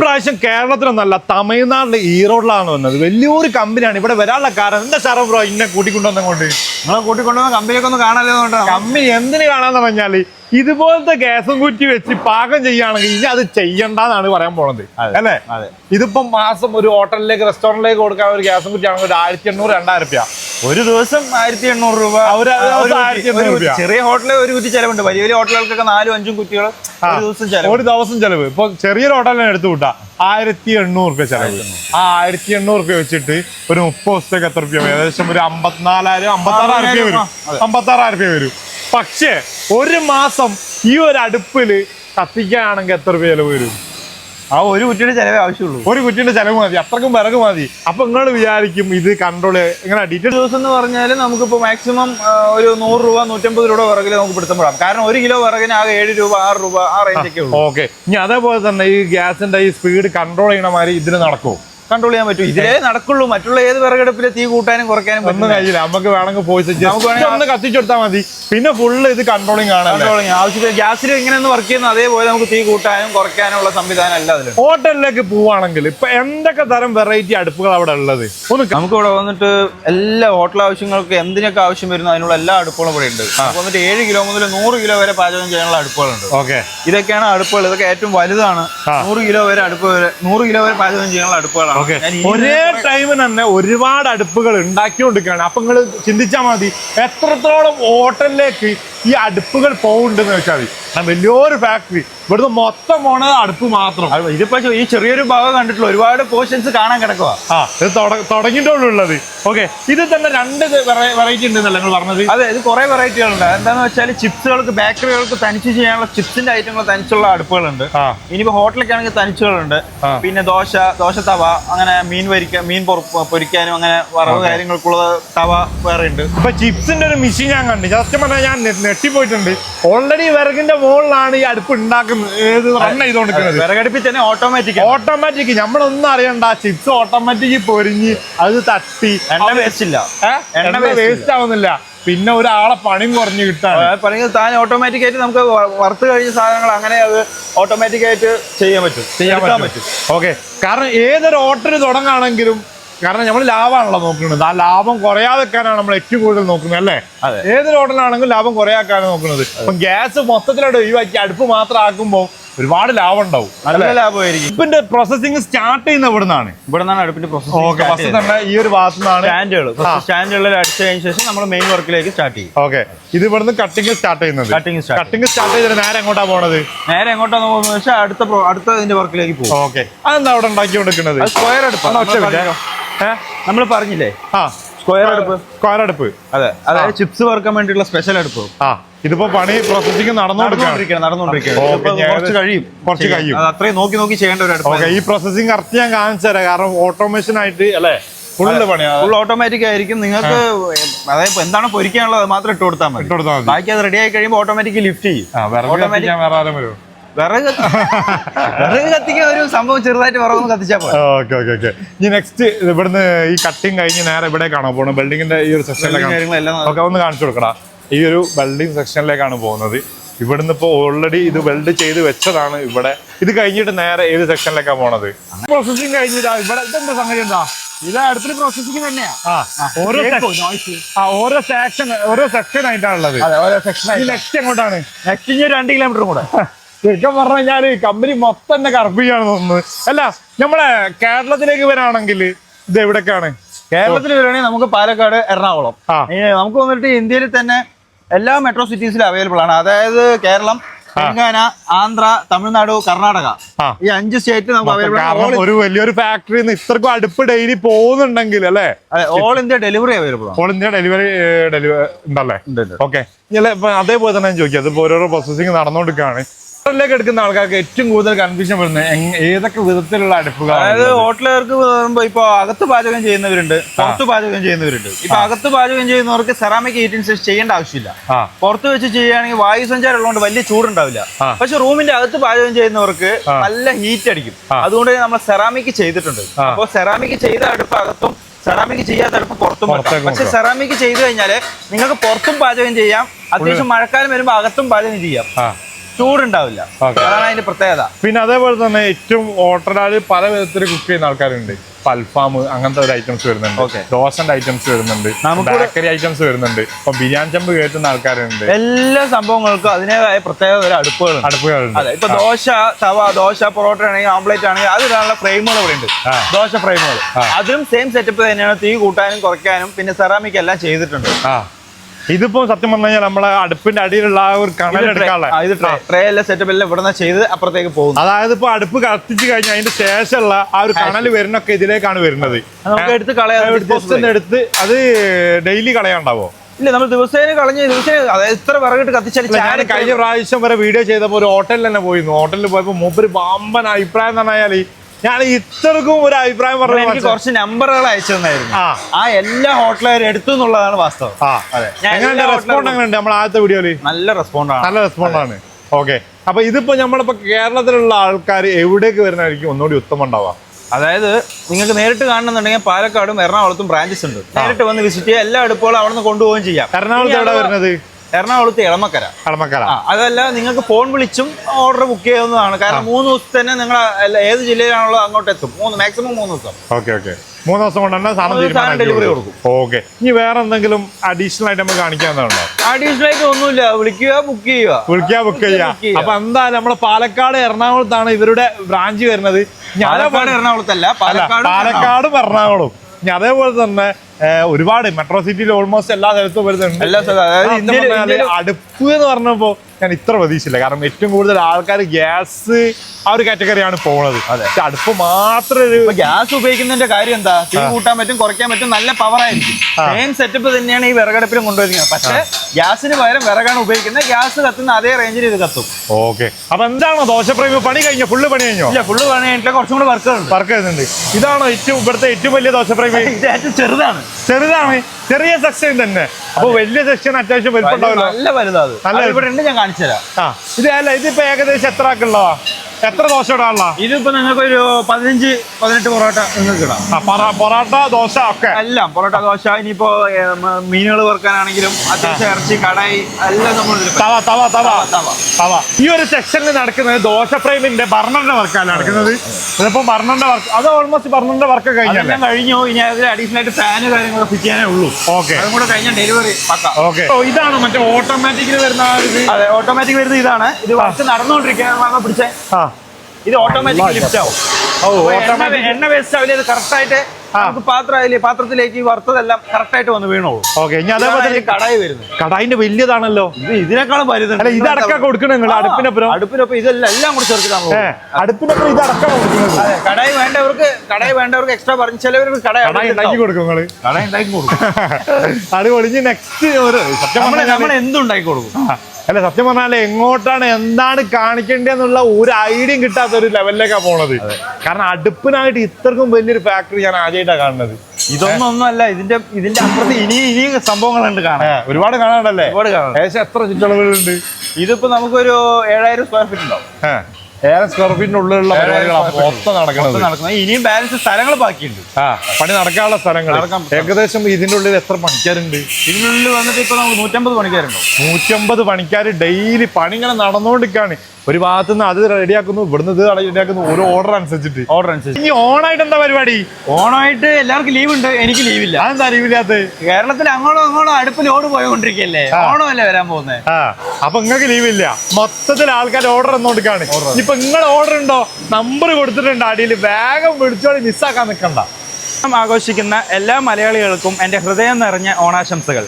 പ്രാവശ്യം കേരളത്തിലൊന്നല്ല തമിഴ്നാട്ടിലെ ഈറോഡിലാണ് വന്നത്. വലിയൊരു കമ്പനിയാണ്. ഇവിടെ വരാനുള്ള കാരണം എന്താ സാറോ ബ്രോ ഇന്നെ കൂട്ടിക്കൊണ്ടുവന്നങ്ങോട്ട് നിങ്ങളെ കൂട്ടിക്കൊണ്ടുവന്ന കമ്പനിയൊക്കെ ഒന്ന് കാണാല്ലോ കമ്പനി എന്തിനു കാണാന്ന് പറഞ്ഞാൽ ഇതുപോലത്തെ ഗ്യാസും കുറ്റി വെച്ച് പാകം ചെയ്യുകയാണെങ്കിൽ ഇനി അത് ചെയ്യണ്ടെന്നാണ് പറയാൻ പോണത്. അല്ലേ. ഇതിപ്പം മാസം ഒരു ഹോട്ടലിലേക്ക് റെസ്റ്റോറന്റിലേക്ക് കൊടുക്കാൻ ഒരു ഗ്യാസും കുറ്റി ആണെങ്കിൽ ഒരു ആയിരത്തി എണ്ണൂറ് രണ്ടായിരം രൂപ ഒരു ദിവസം ആയിരത്തി എണ്ണൂറ് രൂപ. ഒരു ആ, ഒരു ദിവസം കുറ്റി- 1800 രൂപ. ചെറിയ ഹോട്ടലിൽ ഒരു കുറ്റി ചെലവുണ്ട്. വലിയ വലിയ ഹോട്ടലുകൾക്കൊക്കെ നാലും അഞ്ചും കുറ്റികൾ ഒരു ദിവസം ചെലവ്. ഒരു ദിവസം ചെലവ്. ഇപ്പൊ ചെറിയൊരു ഹോട്ടലിനെ എടുത്തു വിട്ടാ. ആയിരത്തി എണ്ണൂറ് രൂപ ചെലവ്. ആ ആയിരത്തി എണ്ണൂറ് രൂപ വെച്ചിട്ട് ഒരു മുപ്പത് ദിവസത്തേക്ക് എത്ര രൂപ ഏകദേശം ഒരു അമ്പത്തിനാലായിരം അമ്പത്താറായിരം രൂപ വരും. അമ്പത്താറായിരം രൂപ വരും. പക്ഷേ ഒരു മാസം ഈ ഒരു അടുപ്പിൽ കത്തിക്കാണെങ്കിൽ എത്ര രൂപ ചെലവ് വരും? ആ ഒരു കുറ്റിയുടെ ചെലവേ ആവശ്യമുള്ളൂ. ഒരു കുട്ടിയുടെ ചെലവ് മതി അത്രക്കും വിറക് മതി. അപ്പൊ നിങ്ങൾ വിചാരിക്കും ഇത് കൺട്രോൾ ഇങ്ങനെ ഡീറ്റെയിൽ ദിവസം എന്ന് പറഞ്ഞാൽ നമുക്കിപ്പോ മാക്സിമം ഒരു നൂറ് രൂപ നൂറ്റമ്പത് രൂപ വിറകിൽ നമുക്ക് പിടുത്തപ്പെടാം. കാരണം ഒരു കിലോ വിറകിന് ആകെ ഏഴ് രൂപ ആറ് രൂപ ആ റേഞ്ചൊക്കെ ഉള്ളൂ. ഓക്കെ ഇനി അതേപോലെ തന്നെ ഈ ഗ്യാസിന്റെ ഈ സ്പീഡ് കൺട്രോൾ ചെയ്യണ മാതിരി ഇതിന് നടക്കുമോ കൺട്രോൾ ചെയ്യാൻ പറ്റും. ഇതിലേ നടക്കുള്ളൂ. മറ്റുള്ള ഏത് വിറകടുപ്പിലെ തീ കൂട്ടാനും കുറയ്ക്കാനും ഒന്നും കഴിയില്ല. നമുക്ക് വേണമെങ്കിൽ പോയി നമുക്ക് വേണമെങ്കിൽ ഒന്ന് കത്തിച്ചെടുത്താൽ മതി. പിന്നെ ഫുള്ള് ഇത് കൺട്രോളിങ് ആണ് കൺട്രോളിങ് ആവശ്യത്തിന് ഗ്യാസിൽ ഇങ്ങനെ ഒന്ന് വർക്ക് ചെയ്യുന്ന അതേപോലെ നമുക്ക് തീ കൂട്ടാനും കുറയ്ക്കാനും ഉള്ള സംവിധാനം അല്ല അതിൽ ഹോട്ടലിലേക്ക് പോവാണെങ്കിൽ ഇപ്പൊ എന്തൊക്കെ തരം വെറൈറ്റി അടുപ്പുകൾ അവിടെ ഉള്ളത്? നമുക്ക് ഇവിടെ വന്നിട്ട് എല്ലാ ഹോട്ടൽ ആവശ്യങ്ങൾക്ക് എന്തിനൊക്കെ ആവശ്യം വരുന്നു അതിനുള്ള എല്ലാ അടുപ്പുകളും ഇവിടെ ഉണ്ട്. വന്നിട്ട് ഏഴ് കിലോ മുതൽ നൂറ് കിലോ വരെ പാചകം ചെയ്യാനുള്ള അടുപ്പുകളുണ്ട്. ഓക്കെ ഇതൊക്കെയാണ് അടുപ്പുകൾ. ഇതൊക്കെ ഏറ്റവും വലുതാണ്. നൂറ് കിലോ വരെ അടുപ്പ് വരെ നൂറ് കിലോ വരെ പാചകം ചെയ്യാനുള്ള അടുപ്പുകളാണ്. ഓക്കെ ഒരേ ടൈമിന് തന്നെ ഒരുപാട് അടുപ്പുകൾ ഉണ്ടാക്കിക്കൊണ്ടിരിക്കുകയാണ്. അപ്പൊ നിങ്ങൾ ചിന്തിച്ചാൽ മതി എത്രത്തോളം ഹോട്ടലിലേക്ക് ഈ അടുപ്പുകൾ പോകുന്നുണ്ടെന്ന് വെച്ചാൽ മതി. വലിയൊരു ഫാക്ടറി ഇവിടുന്ന് മൊത്തം പോണത് അടുപ്പ് മാത്രം. ഇതിപ്പോ ഈ ചെറിയൊരു ഭാഗം കണ്ടിട്ടുള്ള ഒരുപാട് പോർഷൻസ് കാണാൻ കിടക്കുക ആ ഇത് തുട- തുടങ്ങിയിട്ടുള്ളൂ ഉള്ളത്. ഓക്കെ ഇത് തന്നെ രണ്ട് വെറൈറ്റി ഉണ്ടെന്നല്ല നിങ്ങൾ പറഞ്ഞത്? അതെ ഇത് കുറെ വെറൈറ്റികളുണ്ട് എന്താന്ന് വെച്ചാൽ ചിപ്സുകൾക്ക് ബേക്കറികൾക്ക് തനിച്ച് ചെയ്യാനുള്ള ചിപ്സിന്റെ ഐറ്റങ്ങൾ തനിച്ചുള്ള അടുപ്പുകളുണ്ട്. ഇനിയിപ്പോ ഹോട്ടലൊക്കെ ആണെങ്കിൽ തനിച്ചുകളുണ്ട്. പിന്നെ ദോശ ദോശ തവ അങ്ങനെ മീൻ പൊരിക്കാൻ മീൻ പൊരിക്കാനും അങ്ങനെ വറവ് കാര്യങ്ങൾക്കുള്ള തവ വേറെ ഉണ്ട്. ഇപ്പൊ ചിപ്സിന്റെ ഒരു മെഷീൻ ഞാൻ കണ്ടു. ജസ്റ്റ് പറഞ്ഞാൽ ഞാൻ നെട്ടിപ്പോയിട്ടുണ്ട്. ഓൾറെഡി വിറകിന്റെ മുകളിലാണ് ഈ അടുപ്പ് ഉണ്ടാക്കുന്നത്. ഏത് റൺ ചെയ്തോണ്ടിരിക്കുന്നത്? വിറകടുപ്പിൽ തന്നെ ഓട്ടോമാറ്റിക് ഓട്ടോമാറ്റിക് നമ്മളൊന്നും അറിയണ്ട. ചിപ്സ് ഓട്ടോമാറ്റിക് പൊരിഞ്ഞ് അത് തട്ടി. എണ്ണ വേസ്റ്റ് ഇല്ല. എണ്ണ വേസ്റ്റ് ആവുന്നില്ല. പിന്നെ ഒരാളെ പണിയും കുറഞ്ഞു കിട്ടാണ് പറയുന്നത് താൻ ഓട്ടോമാറ്റിക് ആയിട്ട് നമുക്ക് വറുത്ത് കഴിഞ്ഞ സാധനങ്ങൾ അങ്ങനെ അത് ഓട്ടോമാറ്റിക് ആയിട്ട് ചെയ്യാൻ പറ്റും. ചെയ്യാൻ പറ്റും. ഓക്കെ കാരണം ഏതൊരു ഓട്ടർ തുടങ്ങുകയാണെങ്കിലും കാരണം നമ്മൾ ലാഭമാണല്ലോ നോക്കുന്നത്. ആ ലാഭം കുറയാതെക്കാനാണ് നമ്മൾ ഏറ്റവും കൂടുതൽ നോക്കുന്നത് അല്ലേ? ഏത് ഹോട്ടലാണെങ്കിലും ലാഭം കുറയാക്കാനാണ് നോക്കുന്നത്. അപ്പം ഗ്യാസ് മൊത്തത്തിലോട്ട് ഒഴിവാക്കി അടുപ്പ് മാത്രം ആക്കുമ്പോൾ ഒരുപാട് ലാഭം ഉണ്ടാവും നല്ല ലാഭമായിരിക്കും. ഇപ്പിന്റെ പ്രോസസിങ് സ്റ്റാർട്ട് ചെയ്യുന്ന ഇവിടെ നിന്നാണ് ഇവിടെ നിന്നാണ് അടുപ്പിന്റെ പ്രോസസ് തന്നെ ഈ ഒരു ഭാഗത്തു നിന്നാണ് സ്റ്റാൻഡുകൾ. സ്റ്റാൻഡുകളിൽ അടിച്ചതിന് ശേഷം നമ്മൾ മെയിൻ വർക്കിലേക്ക് സ്റ്റാർട്ട് ചെയ്യും. ഓക്കെ ഇത് ഇവിടെ നിന്ന് കട്ടിങ് സ്റ്റാർട്ട് ചെയ്യുന്നത് കട്ടിങ് കട്ടിങ് സ്റ്റാർട്ട് ചെയ്തിട്ട് നേരെ എങ്ങോട്ടാണ് പോണത്? നേരെ എങ്ങോട്ടാണ് പോകുന്നത്? വെച്ചാൽ അടുത്ത അടുത്ത ഇതിന്റെ വർക്കിലേക്ക് പോകും. ഓക്കെ അതെന്താ അവിടെ ഉണ്ടാക്കിക്കൊണ്ടിരിക്കുന്നത് കൊടുക്കുന്നത്? സ്ക്വയർ അടുപ്പാണ്. ഒറ്റ? നമ്മൾ പറഞ്ഞില്ലേ? ആ. സ്ക്വയർ അടുപ്പ്. സ്ക്വയർ അടുപ്പ്. അതെ. അതായത് ചിപ്സ് വർക്കാൻ വേണ്ടിയിട്ടുള്ള സ്പെഷ്യൽ അടുപ്പ്. ആ. ഇതിപ്പോ പണി പ്രോസസ്സിംഗ് നടന്നുകൊണ്ടിരിക്കുകയാണ്. നടന്നുകൊണ്ടിരിക്കുകയാണ് കുറച്ച് കഴിയും. കുറച്ച് ചെയ്യാൻ. കഴിയും. അത് അത്രയും നോക്കി നോക്കി ചെയ്യേണ്ട ഒരു അടുപ്പ് ഈ പ്രോസസ്സിംഗ് കറക്റ്റ് ഞാൻ കാണിച്ചു തരാം. കാരണം ഓട്ടോമേഷൻ ആയിട്ട് അല്ലേ? ഫുള്ള് ഫുൾ ഓട്ടോമാറ്റിക് ആയിരിക്കും. നിങ്ങൾക്ക് അതായത് എന്താണ് പൊരിക്കാനുള്ളത് മാത്രം ഇട്ട് കൊടുത്താൽ മതി. ബാക്കി അത് റെഡി ആയി കഴിയുമ്പോൾ ഓട്ടോമാറ്റിക് ലിഫ്റ്റ് ചെയ്യും. വിറക് വിറക് കത്തിക്കാൻ ഒരു സംഭവം ചെറുതായിട്ട് വിറകൊന്ന് കത്തിച്ചാൽ പോലെ ഓക്കെ ഓക്കെ ഓക്കെ. ഇനി നെക്സ്റ്റ് ഇവിടുന്ന് ഈ കട്ടിങ് കഴിഞ്ഞ് നേരെ ഇവിടേക്കാണോ കാണാൻ പോകുന്നത് ബിൽഡിങ്ങിന്റെ ഈ ഒരു സെക്ഷനിലേക്കാണ് ഓക്കെ ഒന്ന് കാണിച്ചു കൊടുക്കടാ. ഈ ഒരു ബിൽഡിംഗ് സെക്ഷനിലേക്കാണ് പോകുന്നത്. ഇവിടുന്ന് ഇപ്പോൾ ഓൾറെഡി ഇത് വെൽഡ് ചെയ്ത് വെച്ചതാണ് ഇവിടെ. ഇത് കഴിഞ്ഞിട്ട് നേരെ ഏത് സെക്ഷനിലേക്കാണ് പോണത്? പ്രോസസിങ് കഴിഞ്ഞിട്ടാ ഇവിടെ ഇതെന്താ സംഗതി എന്താ? ഇത് അടുത്ത പ്രോസസിങ് തന്നെയാ. ആ ഓരോ ആ ഓരോ സെക്ഷൻ ഓരോ സെക്ഷൻ ആയിട്ടാണ് ഉള്ളത് അതെ ഓരോ സെക്ഷൻ ഈ നെക്സ്റ്റ് എങ്ങോട്ടാണ്? നെക്സ്റ്റ് ഇനി രണ്ട് കിലോമീറ്റർ കൂടെ. ശരിക്കും പറഞ്ഞു ഞാൻ കമ്പനി മൊത്തം തന്നെ കറപ്പിക്കാണ് തോന്നുന്നത് അല്ല നമ്മളെ കേരളത്തിലേക്ക് വരാണെങ്കിൽ ഇത് എവിടേക്കാണ്? കേരളത്തിൽ വരികയാണെങ്കിൽ നമുക്ക് പാലക്കാട് എറണാകുളം. നമുക്ക് വന്നിട്ട് ഇന്ത്യയിൽ തന്നെ എല്ലാ മെട്രോ സിറ്റീസിലും അവൈലബിൾ ആണ്. അതായത് കേരളം തെലങ്കാന ആന്ധ്ര തമിഴ്നാട് കർണാടക. ഈ അഞ്ച് സ്റ്റേറ്റ് നമുക്ക് അവൈലബിൾ ആണ്. ഒരു വലിയൊരു ഫാക്ടറിയിൽ നിന്ന് ഇത്രക്കും അടുപ്പ് ഡെയിലി പോകുന്നുണ്ടെങ്കിൽ അല്ലേ? ഓൾ ഇന്ത്യ ഡെലിവറി അവൈലബിൾ ആണ്. ഓൾ ഇന്ത്യ ഡെലിവറി ഡെലിവറി ഉണ്ടല്ലേ? ഉണ്ട്, ഉണ്ട്. ഓക്കെ അതേപോലെ തന്നെ ഞാൻ ചോദിക്കാം. അതിപ്പോ ഓരോരോ പ്രോസസ്സിംഗ് നടന്നുകൊണ്ടിരിക്കുകയാണ് ഹോട്ടലിലേക്ക് എടുക്കുന്ന ആൾക്കാർക്ക് ഏറ്റവും കൂടുതൽ കൺഫ്യൂഷൻ വരുന്നത് ഏതൊക്കെ വിധത്തിലുള്ള അടുപ്പുകൾ അതായത് ഹോട്ടലുകാർക്ക് പറയുമ്പോൾ ഇപ്പൊ അകത്ത് പാചകം ചെയ്യുന്നവരുണ്ട് പുറത്ത് പാചകം ചെയ്യുന്നവരുണ്ട്. ഇപ്പൊ അകത്ത് പാചകം ചെയ്യുന്നവർക്ക് സെറാമിക് ഹീറ്റിംഗ് ചെയ്യേണ്ട ആവശ്യമില്ല. പുറത്ത് വെച്ച് ചെയ്യുകയാണെങ്കിൽ വായു സഞ്ചാരം ഉള്ളതുകൊണ്ട് വലിയ ചൂടുണ്ടാവില്ല. പക്ഷെ റൂമിന്റെ അകത്ത് പാചകം ചെയ്യുന്നവർക്ക് നല്ല ഹീറ്റ് അടിക്കും. അതുകൊണ്ട് നമ്മൾ സെറാമിക് ചെയ്തിട്ടുണ്ട്. അപ്പോൾ സെറാമിക് ചെയ്ത അടുപ്പ് അകത്തും സെറാമിക് ചെയ്യാത്ത അടുപ്പ് പുറത്തും പക്ഷെ സെറാമിക് ചെയ്തു കഴിഞ്ഞാൽ നിങ്ങൾക്ക് പുറത്തും പാചകം ചെയ്യാം. അത്യാവശ്യം മഴക്കാലം വരുമ്പോൾ അകത്തും പാചകം ചെയ്യാം. ചൂടുണ്ടാവില്ല. അതാണ് അതിന്റെ പ്രത്യേകത. പിന്നെ അതേപോലെ തന്നെ ഏറ്റവും ഓട്ടറാൽ പല വിധത്തിൽ കുക്ക് ചെയ്യുന്ന ആൾക്കാരുണ്ട്. അൽഫാം അങ്ങനത്തെ ഒരു ഐറ്റംസ് വരുന്നുണ്ട്. ദോശന്റെ ഐറ്റംസ് വരുന്നുണ്ട്. ബേക്കറി ഐറ്റംസ് വരുന്നുണ്ട്. ഇപ്പൊ ബിരിയാണി ചമ്പ് കേട്ടുന്ന ആൾക്കാരുണ്ട്. എല്ലാ സംഭവങ്ങൾക്കും അതിന്റെതായ പ്രത്യേക ഒരു അടുപ്പുകൾ അടുപ്പുകളുണ്ട്. അതെ ഇപ്പൊ ദോശ തവ ദോശ പൊറോട്ട ആണെങ്കിൽ ഓംപ്ലേറ്റ് ആണെങ്കിൽ അതിനുള്ള ഫ്രെയിമുകൾ ഇവിടെ ഉണ്ട് ദോശ ഫ്രെയിമുകൾ അതും സെയിം സെറ്റപ്പ് തന്നെയാണ് തീ കൂട്ടാനും കുറയ്ക്കാനും പിന്നെ സെറാമിക് എല്ലാം ചെയ്തിട്ടുണ്ട്. ഇതിപ്പോ സത്യം പറഞ്ഞു കഴിഞ്ഞാൽ നമ്മളെ അടുപ്പിന്റെ അടിയിലുള്ള ആ ഒരു കണൽ എടുക്കാനുള്ള ട്രേ എല്ലാം സെറ്റപ്പ് എല്ലാം ഇവിടെ ചെയ്ത് അപ്പുറത്തേക്ക് പോകും അതായത് ഇപ്പൊ അടുപ്പ് കത്തിച്ചു കഴിഞ്ഞാൽ അതിന്റെ ശേഷമുള്ള ആ ഒരു കണൽ വരുന്നൊക്കെ ഇതിലേക്കാണ് വരുന്നത്. എടുത്ത് കളയാൻ ഡിസ്പോസിന്റെ എടുത്ത് അത് ഡെയിലി കളയാണ്ടാവോ ഇല്ല നമ്മൾ ദിവസേന കളഞ്ഞ ദിവസേന അതായത് എത്ര വിറകിട്ട് കത്തിച്ചാലും ഞാൻ കഴിഞ്ഞ പ്രാവശ്യം വരെ വീഡിയോ ചെയ്തപ്പോ ഒരു ഹോട്ടലിൽ തന്നെ പോയിരുന്നു. ഹോട്ടലിൽ പോയപ്പോ മൂപ്പര് ബാമ്പൻ അഭിപ്രായം എന്ന് പറഞ്ഞാൽ ഞാൻ ഇത്രക്കും ഒരു അഭിപ്രായം പറഞ്ഞു എനിക്ക് കുറച്ച് നമ്പറുകൾ അയച്ചു തന്നായിരുന്നു. ആ. എല്ലാ ഹോട്ടലുകാരും എടുത്തു എന്നുള്ളതാണ് വാസ്തവം. എങ്ങനെയുണ്ട്? റെസ്പോണ്ട് എങ്ങനെയുണ്ട്? നമ്മൾ ആദ്യത്തെ വീഡിയോയിൽ നല്ല റെസ്പോണ്ടാണ് നല്ല റെസ്പോണ്ടാണ് ആണ്. ഓക്കെ അപ്പൊ ഇതിപ്പോ നമ്മളിപ്പോ കേരളത്തിലുള്ള ആൾക്കാർ എവിടേക്ക് വരുന്നതായിരിക്കും ഒന്നുകൂടി ഉത്തമം ഉണ്ടാവുക? അതായത് നിങ്ങൾക്ക് നേരിട്ട് കാണണമെന്നുണ്ടെങ്കിൽ പാലക്കാടും എറണാകുളത്തും ബ്രാഞ്ചസ് ഉണ്ട്. നേരിട്ട് വന്ന് വിസിറ്റ് ചെയ്യുക എല്ലാ അടുപ്പുകളും അവിടെ നിന്ന് കൊണ്ടുപോവുകയും ചെയ്യാം. എറണാകുളത്ത് എവിടെ വരുന്നത്? എറണാകുളത്ത് എളമക്കര. എളമക്കര. അതല്ല നിങ്ങൾക്ക് ഫോൺ വിളിച്ചും ഓർഡർ ബുക്ക് ചെയ്യുന്നതാണ് കാരണം മൂന്ന് ദിവസത്തിൽ തന്നെ നിങ്ങൾ ഏത് ജില്ലയിലാണുള്ളത് അങ്ങോട്ട് എത്തും മൂന്ന് മാക്സിമം മൂന്ന് ദിവസം. Okay okay. മൂന്ന് ദിവസം കൊണ്ട് തന്നെ സാധനം ഡെലിവറി കൊടുക്കും. ഓക്കെ. ഇനി വേറെ എന്തെങ്കിലും അഡീഷണൽ ആയിട്ട് നമുക്ക് കാണിക്കാന്നുണ്ടോ അഡീഷണൽ ആയിട്ട് ഒന്നുമില്ല. വിളിക്കുക ബുക്ക് ചെയ്യുക. വിളിക്കുക ബുക്ക് ചെയ്യുക. അപ്പൊ എന്തായാലും നമ്മൾ പാലക്കാട് എറണാകുളത്താണ് ഇവരുടെ ബ്രാഞ്ച് വരുന്നത്. ഞാൻ എറണാകുളത്തല്ല. പാലക്കാട് പാലക്കാടും എറണാകുളവും ഇനി അതേപോലെ തന്നെ ഒരുപാട് മെട്രോ സിറ്റിയിൽ ഓൾമോസ്റ്റ് എല്ലാ സ്ഥലത്തും വരുന്നുണ്ട്. എല്ലാ സ്ഥലത്തും. അടുപ്പ് എന്ന് പറഞ്ഞപ്പോൾ ഞാൻ ഇത്ര പ്രതീക്ഷയില്ല. കാരണം ഏറ്റവും കൂടുതൽ ആൾക്കാർ ഗ്യാസ് ആ ഒരു കാറ്റഗറിയാണ് പോണത്. പക്ഷെ അടുപ്പ് മാത്രം ഒരു ഗ്യാസ് ഉപയോഗിക്കുന്നതിന്റെ കാര്യം എന്താ? തീ കൂട്ടാൻ പറ്റും കുറയ്ക്കാൻ പറ്റും നല്ല പവർ ആയിരിക്കും. സെയിം സെറ്റപ്പ് തന്നെയാണ് ഈ വിറകടുപ്പിലും കൊണ്ടുവരുന്നത്. പക്ഷെ ഗ്യാസിന് പകരം വിറകാണ് ഉപയോഗിക്കുന്നത്. ഗ്യാസ് കത്തുന്ന അതേ റേഞ്ചിൽ ഇത് കത്തും. ഓക്കെ അപ്പൊ എന്താണോ ദോശപ്രേമി പണി കഴിഞ്ഞോ? ഫുള്ള് പണി കഴിഞ്ഞോ? ഇല്ല ഫുള്ള് പണി കഴിഞ്ഞിട്ട് കുറച്ചും കൂടെ ഉണ്ട്. വർക്ക് ചെയ്യുന്നുണ്ട്. ഇതാണോ ഏറ്റവും ഇവിടുത്തെ ഏറ്റവും വലിയ ദോശപ്രേമി ഇത് ഏറ്റവും ചെറുതാണ്. ചെറുതാണ്. ചെറിയ സെക്ഷൻ തന്നെ. അപ്പൊ വലിയ സെക്ഷൻ അത്യാവശ്യം വലിപ്പമുണ്ടാവല്ലോ നല്ല വലുതാണ്. ഇവിടെ ഉണ്ട് ഞാൻ കാണിച്ചു തരാം ഇത് അല്ല ഇതിപ്പോ ഏകദേശം എത്ര ആക്കുള്ളതാ? എത്ര ദോശ ഇടാനുള്ള? ഇതിപ്പോ നിങ്ങൾക്ക് ഒരു പതിനഞ്ച് പതിനെട്ട് പൊറോട്ട നിങ്ങൾക്ക് ഇടാം. പൊറോട്ട ദോശ ഒക്കെ? എല്ലാം പൊറോട്ട ദോശ ഇനിയിപ്പോ മീനുകൾ വറുക്കാനാണെങ്കിലും അത്യാവശ്യം ഇറച്ചി കടായി എല്ലാം നമ്മൾ തവ തവ തവ. ഈ ഒരു സെക്ഷനിൽ നടക്കുന്നത് ദോശ ഫ്രെയിമിന്റെ ബർണറിന്റെ വർക്കാണ് നടക്കുന്നത്. ഇതിപ്പോ ബർണറിന്റെ വർക്ക് അത് ഓൾമോസ്റ്റ് ബർണറിന്റെ വർക്ക് കഴിഞ്ഞു എല്ലാം കഴിഞ്ഞു. ഇനി അതിൽ അഡീഷണൽ ആയിട്ട് ഫാന് കാര്യങ്ങൾ ഫിറ്റ് ചെയ്യാനേ ഉള്ളൂ. ഓക്കെ അതും കൂടെ കഴിഞ്ഞാൽ ഡെലിവറി പക്ക. ഓക്കെ ഇതാണ് മറ്റേ ഓട്ടോമാറ്റിക്കിൽ വരുന്ന അതെ. ഓട്ടോമാറ്റിക് വരുന്നത് ഇതാണ്. ഇത് വർക്ക് നടന്നുകൊണ്ടിരിക്കുകയാണ്. പിടിച്ചേ. ആ. ഇത് ഓട്ടോമാറ്റിക് ലിഫ്റ്റ് ആവും. എണ്ണ വേസ്റ്റ് ആവില്ല ഇത് കറക്റ്റ് ആയിട്ട് നമുക്ക് പാത്രം പാത്രത്തിലേക്ക് വറുത്തതെല്ലാം കറക്റ്റ് ആയിട്ട് വന്ന് വീണോളൂ. ഓക്കെ ഇനി അതേപോലെ കടായി വരുന്നത്. കടായിന്റെ വലിയതാണല്ലോ. ഇത് ഇതിനേക്കാളും വലുതാണ് ഇതടക്കം കൊടുക്കണം നിങ്ങൾ അടുപ്പിനപ്പുറം? അടുപ്പിനൊപ്പം ഇതെല്ലാം എല്ലാം കൂടി ചേർത്തിട്ടാണ് അടുപ്പിനൊപ്പം ഇതടക്കം കൊടുക്കുന്നത്. അതെ കടായി വേണ്ടവർക്ക് കടായി വേണ്ടവർക്ക് എക്സ്ട്രാ പറഞ്ഞു ചിലവർക്ക് കടായി ഉണ്ടാക്കി കൊടുക്കും നിങ്ങൾ കടായി ഉണ്ടാക്കി കൊടുക്കും. അത് ഒളിഞ്ഞ് നെക്സ്റ്റ് ഒരു നമ്മൾ എന്തുണ്ടാക്കി കൊടുക്കും? അല്ല സത്യം പറഞ്ഞാൽ എങ്ങോട്ടാണ് എന്താണ് കാണിക്കേണ്ടതെന്നുള്ള ഒരു ഐഡിയയും കിട്ടാത്ത ഒരു ലെവലിലേക്കാണ് പോണത് കാരണം അടുപ്പിനായിട്ട് ഇത്രക്കും വലിയൊരു ഫാക്ടറി ഞാൻ ആദ്യമായിട്ടാണ് കാണുന്നത്. ഇതൊന്നും ഒന്നുമല്ല ഇതിന്റെ ഇതിന്റെ അപ്പുറത്ത് ഇനി ഇനിയും സംഭവങ്ങളുണ്ട് കാണാൻ. ഒരുപാട് കാണാണ്ടല്ലേ ഒരുപാട് കാണാം ഏകദേശം എത്ര ചുറ്റളവുകളുണ്ട് ഇതിപ്പോ നമുക്കൊരു ഏഴായിരം സ്ക്വയർ ഫീറ്റ് ഉണ്ടാവും. ഏഴ് സ്ക്വയർ ഫീറ്റിന്റെ ഉള്ളിലുള്ള പരിപാടികളാണ് മൊത്തം നടക്കുന്നത്. നടക്കുന്നത്. ഇനിയും ബാലൻസ് സ്ഥലങ്ങൾ ബാക്കിയുണ്ട്. ആ പണി നടക്കാനുള്ള സ്ഥലങ്ങൾ. ഏകദേശം ഇതിന്റെ ഉള്ളിൽ എത്ര പണിക്കാരുണ്ട്? ഇതിനുള്ളിൽ വന്നിട്ട് ഇപ്പൊ നമുക്ക് നൂറ്റമ്പത് പണിക്കാരുണ്ടോ. നൂറ്റമ്പത് പണിക്കാർ ഡെയിലി പണി ഇങ്ങനെ നടന്നുകൊണ്ടിരിക്കാണ്. ഒരു ഭാഗത്ത് നിന്ന് അത് റെഡിയാക്കുന്നു ഇവിടുന്ന് ഇത് റെഡിയാക്കുന്നു ഒരു ഓർഡർ അനുസരിച്ചിട്ട്. ഓർഡർ അനുസരിച്ച്. ഇനി ഓണായിട്ട് എന്താ പരിപാടി? ഓണമായിട്ട് എല്ലാവർക്കും ലീവ് ഉണ്ട് എനിക്ക് ലീവില്ല അതെന്താ ലീവില്ലാത്ത കേരളത്തിൽ അങ്ങോട്ടും അങ്ങോട്ടും അടുപ്പ് ലോഡ് പോയിക്കൊണ്ടിരിക്കല്ലേ ഓണമല്ലേ വരാൻ പോകുന്നത് അപ്പൊ നിങ്ങൾക്ക് ലീവില്ല മൊത്തത്തിൽ ആൾക്കാർ ഓർഡർ എന്നോണ്ടിക്കാണ് ഇപ്പൊ നിങ്ങൾ ഓർഡർ ഉണ്ടോ? നമ്പർ കൊടുത്തിട്ടുണ്ട് അടിയിൽ. വേഗം വിളിച്ചോളി മിസ്സാക്കാൻ നിൽക്കണ്ട ആഘോഷിക്കുന്ന എല്ലാ മലയാളികൾക്കും എന്റെ ഹൃദയം നിറഞ്ഞ ഓണാശംസകൾ.